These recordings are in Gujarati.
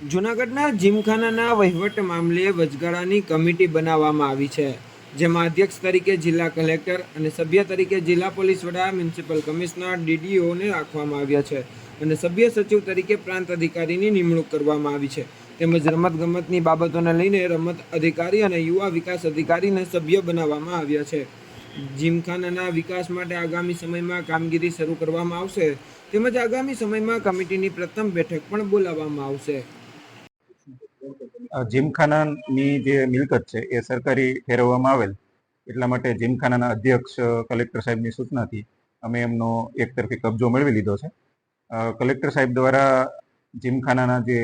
જૂનાગઢના જીમખાનાના વહીવટ મામલે વચગાળાની કમિટી બનાવવામાં આવી છે, જેમાં અધ્યક્ષ તરીકે જિલ્લા કલેક્ટર અને સભ્ય તરીકે જિલ્લા પોલીસ વડા, મ્યુનિસિપલ કમિશનર, ડીડીઓને રાખવામાં આવ્યા છે અને સભ્ય સચિવ તરીકે પ્રાંત અધિકારીની નિમણૂક કરવામાં આવી છે. તેમજ રમતગમતની બાબતોને લઈને રમત અધિકારી અને યુવા વિકાસ અધિકારીને સભ્ય બનાવવામાં આવ્યા છે. જીમખાનાના વિકાસ માટે આગામી સમયમાં કામગીરી શરૂ કરવામાં આવશે, તેમજ આગામી સમયમાં કમિટીની પ્રથમ બેઠક પણ બોલાવવામાં આવશે. જીમખાનાની જે મિલકત છે, એ સરકારી ઠેરવવામાં આવેલ. એટલા માટે જીમખાનાના અધ્યક્ષ કલેક્ટર સાહેબની સૂચનાથી અમે એમનો એક તરફી કબજો મેળવી લીધો છે. કલેક્ટર સાહેબ દ્વારા જીમખાનાના જે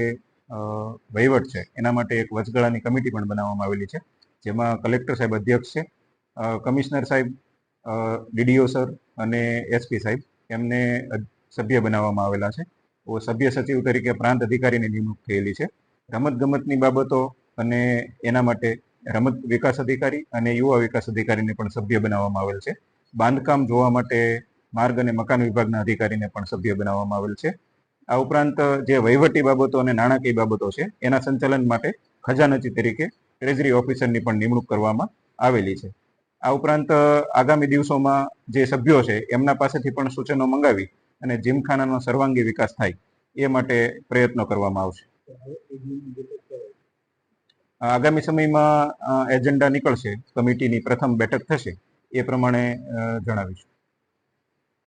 વહીવટ છે, એના માટે એક વચગાળાની કમિટી પણ બનાવવામાં આવેલી છે, જેમાં કલેક્ટર સાહેબ અધ્યક્ષ છે કમિશનર સાહેબ ડીડીઓ સર અને એસપી સાહેબ, એમને સભ્ય બનાવવામાં આવેલા છે. સભ્ય સચિવ તરીકે પ્રાંત અધિકારીની નિમણૂક થયેલી છે. રમત ગમતની બાબતો અને એના માટે રમત વિકાસ અધિકારી અને યુવા વિકાસ અધિકારીને પણ સભ્ય બનાવવામાં આવેલ છે. બાંધકામ જોવા માટે માર્ગ અને મકાન વિભાગના અધિકારીને પણ સભ્ય બનાવવામાં આવેલ છે. આ ઉપરાંત જે વહીવટી બાબતો અને નાણાકીય બાબતો છે, એના સંચાલન માટે ખજાનચી તરીકે ટ્રેઝરી ઓફિસરની પણ નિમણૂક કરવામાં આવેલી છે. આ ઉપરાંત આગામી દિવસોમાં જે સભ્યો છે, એમના પાસેથી પણ સૂચનો મંગાવી અને જીમખાનાનો સર્વાંગી વિકાસ થાય એ માટે પ્રયત્નો કરવામાં આવશે. આગામી સમયમાં એજન્ડા નીકળશે કમિટીની પ્રથમ બેઠક થશે એ પ્રમાણે જણાવીશું.